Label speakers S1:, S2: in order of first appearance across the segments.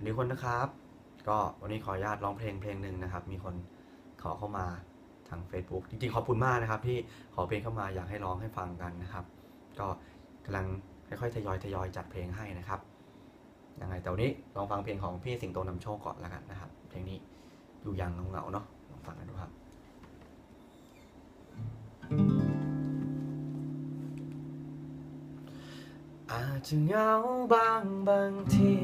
S1: สวัสดีคนนะครับ ก็วันนี้ขออนุญาตร้องเพลงเพลงหนึ่งนะครับ มีคนขอเข้ามาทาง Facebook จริงๆ ขอบคุณมากนะครับ ที่ขอเพลงเข้ามาอยากให้ร้องให้ฟังกันนะครับ ก็กำลังค่อยๆทยอยทยอยจัดเพลงให้นะครับยังไงแต่วันนี้ลองฟังเพลงของพี่สิงโตนำโชคก่อนล้วกันนะครับ เพลงนี้อยู่อยังเงาๆเนาะลองฟังกันดูครับ อาจจะเงาบางบางที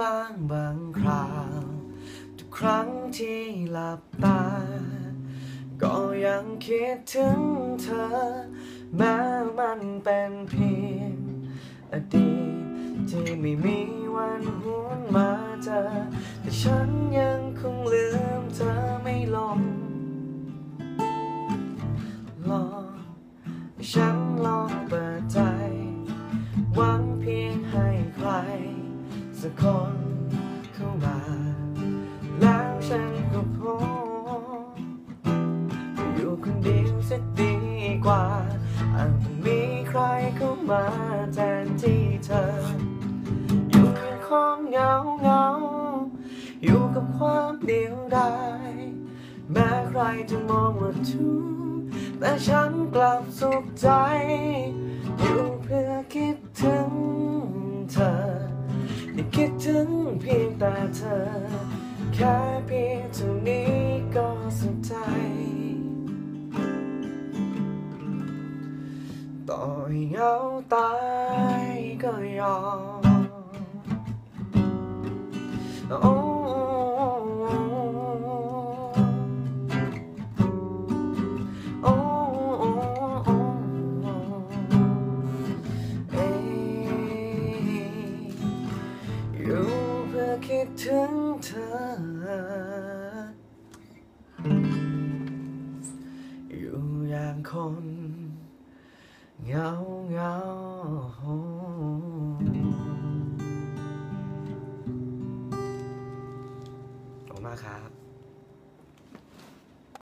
S1: บางบางคราว ทุกครั้งที่หลับตา ก็ยังคิดถึงเธอ แม้มันเป็นเพียงอดีตที่ไม่มีวันหวนมาเจอ แต่ฉันยังคงลืมเธอไม่ลงลองฉันลองเปิด อาจมีใครเข้ามาแทนที่เธอ อยู่เพียงคนเหงาเหงา อยู่กับความเดียวดายแม้ใครจะมองว่าทุกข์แต่ฉันกลับสุขใจ อยู่เพื่อคิดถึงเธอได้คิดถึงเพียงแต่เธอ แค่เพียงเท่านี้ก็ ต่อให้เหงาตายก็ยอมโอ้โอ้เอ้ยอยู่เพื่อคิดถึงเธอ อยู่อย่างคน เหงาเห